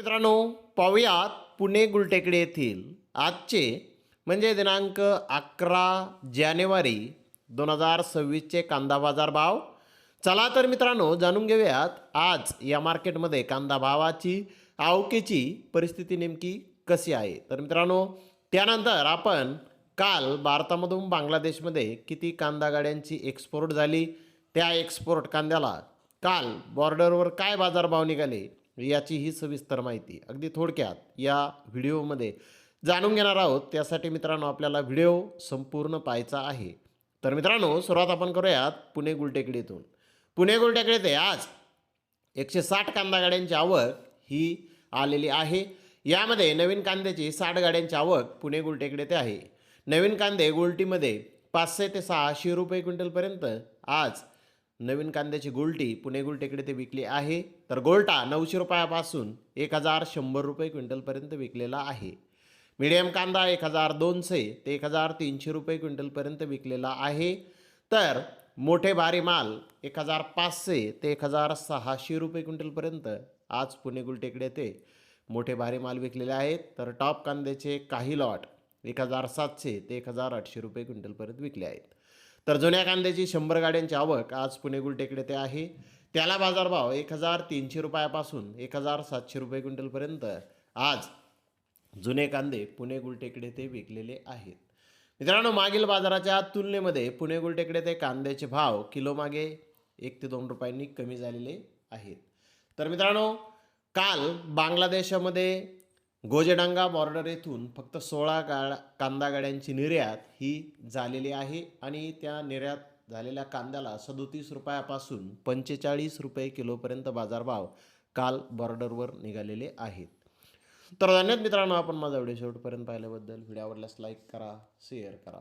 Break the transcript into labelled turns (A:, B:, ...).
A: मित्रांनो पाहूयात पुणे गुलटेकडे येथील आजचे म्हणजे दिनांक अकरा जानेवारी दोन हजार सव्वीसचे कांदा बाजार भाव. चला तर मित्रांनो जाणून घेऊयात आज या मार्केटमध्ये कांदा भावाची आवकेची परिस्थिती नेमकी कशी आहे? तर मित्रांनो त्यानंतर आपण काल भारतामधून बांगलादेशमध्ये किती कांदा गाड्यांची एक्सपोर्ट झाली? त्या एक्सपोर्ट कांद्याला काल बॉर्डरवर काय बाजारभाव निघाले? याची ही सविस्तर माहिती अगदी थोडक्यात या व्हिडिओमध्ये जाणून घेणार आहोत. त्यासाठी मित्रांनो आपल्याला व्हिडिओ संपूर्ण पाहायचा आहे. तर मित्रांनो सुरुवात आपण करूयात पुणे गुलटेकडीतून. पुणे गुलटेकडे ते आज एकशे साठ कांदा गाड्यांची आवक ही आलेली आहे. यामध्ये नवीन कांद्याची साठ गाड्यांची आवक पुणे गुलटेकडे ते आहे. नवीन कांदे गुलटीमध्ये पाचशे ते सहाशे रुपये क्विंटलपर्यंत आज नवीन कांद्याची गुलटी पुणे गुलटेकडे ते विकली आहे. तर गोल्टा नऊशे रुपयापासून एक हजार शंभर रुपये क्विंटलपर्यंत विकलेला आहे. मिडियम कांदा एक हजार दोनशे ते एक हजार तीनशे रुपये क्विंटलपर्यंत विकलेला आहे. तर मोठे भारी माल एक हजार पाचशे ते एक हजार सहाशे रुपये क्विंटलपर्यंत आज पुणे गुलटेकडे ते मोठे भारी माल विकलेले आहेत. तर टॉप कांद्याचे काही लॉट एक हजार सातशे ते एक हजार आठशे रुपये क्विंटलपर्यंत विकले आहेत. तर जुन्या कांद्याची शंभर गाड्यांची आवक आज पुणे गुलटेकडे ते आहे. त्याला बाजारभाव एक हजार तीनशे रुपयापासून एक हजार सातशे रुपये क्विंटलपर्यंत आज जुने कांदे पुणे गुलटेकडे ते विकलेले आहेत. मित्रांनो मागील बाजाराच्या तुलनेमध्ये पुणे गुलटेकडे ते कांद्याचे भाव किलोमागे एक ते दोन रुपयांनी कमी झालेले आहेत. तर मित्रांनो काल बांगलादेशामध्ये गोजेडांगा बॉर्डर येथून फक्त सोळा गाड कांदा गाड्यांची निर्यात ही झालेली आहे आणि त्या निर्यात झालेल्या कांद्याला सदोतीस रुपयापासून पंचेचाळीस रुपये किलोपर्यंत बाजारभाव काल बॉर्डरवर निघालेले आहेत. तर धन्यवाद मित्रांनो आपण माझा व्हिडिओ शेवटपर्यंत पाहिल्याबद्दल. व्हिडिओ आवडल्यास लाईक करा शेअर करा.